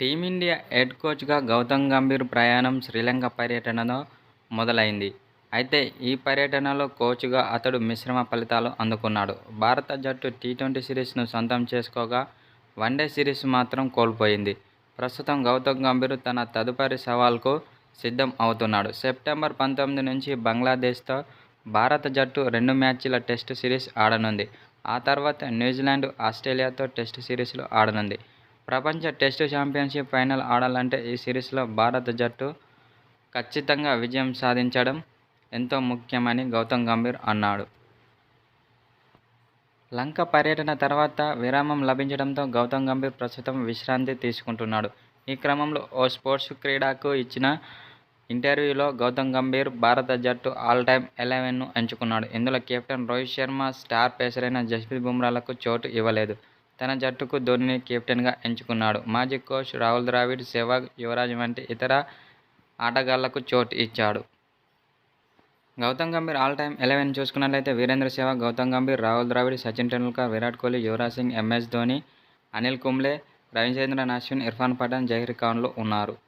Team India head కోచ్గా గౌతమ్ గంభీర్ ప్రయాణం శ్రీలంక పర్యటనలో మొదలైంది. అయితే ఈ పర్యటనలో కోచ్గా అతడు మిశ్రమ ఫలితాలు అందుకున్నాడు. భారత జట్టు టీ-ట్వంటీ సిరీస్ను సొంతం చేసుకోగా వన్డే సిరీస్ మాత్రం కోల్పోయింది. ప్రస్తుతం గౌతమ్ గంభీర్ తన తదుపరి సవాల్కు సిద్ధం అవుతున్నాడు. సెప్టెంబర్ పంతొమ్మిది నుంచి బంగ్లాదేశ్తో భారత జట్టు రెండు మ్యాచ్ల టెస్ట్ సిరీస్ ఆడనుంది. ఆ తర్వాత న్యూజిలాండ్, ఆస్ట్రేలియాతో టెస్ట్ సిరీస్లు ఆడనుంది. ప్రపంచ టెస్ట్ ఛాంపియన్షిప్ ఫైనల్ ఆడాలంటే ఈ సిరీస్లో భారత జట్టు ఖచ్చితంగా విజయం సాధించడం ఎంతో ముఖ్యమని గౌతమ్ గంభీర్ అన్నాడు. లంక పర్యటన తర్వాత విరామం లభించడంతో గౌతమ్ గంభీర్ ప్రస్తుతం విశ్రాంతి తీసుకుంటున్నాడు. ఈ క్రమంలో ఓ స్పోర్ట్స్ క్రీడాకు ఇచ్చిన ఇంటర్వ్యూలో గౌతమ్ గంభీర్ భారత జట్టు ఆల్ టైమ్ ఎలెవెన్ను ఎంచుకున్నాడు. ఇందులో కెప్టెన్ రోహిత్ శర్మ, స్టార్ పేసరైన జస్ప్రీత్ బుమ్రాలకు చోటు ఇవ్వలేదు. తన జట్టుకు ధోనిని కెప్టెన్గా ఎంచుకున్నాడు. మాజీ కోచ్ రాహుల్ ద్రావిడ్, సెహ్వాగ్, యువరాజ్ వంటి ఇతర ఆటగాళ్ళకు చోటు ఇచ్చాడు. గౌతమ్ గంభీర్ ఆల్టైమ్ ఎలెవెన్ చూసుకున్నట్లయితే వీరేంద్ర సెహ్వాగ్, గౌతమ్ గంభీర్, రాహుల్ ద్రావిడ్, సచిన్ టెండూల్కర్, విరాట్ కోహ్లీ, యువరాజ్ సింగ్, ఎంఎస్ ధోని అనిల్ కుంబ్లే, రవిచంద్రన్ అశ్విన్, ఇర్ఫాన్ పఠాన్, జహీర్ ఖాన్లు ఉన్నారు.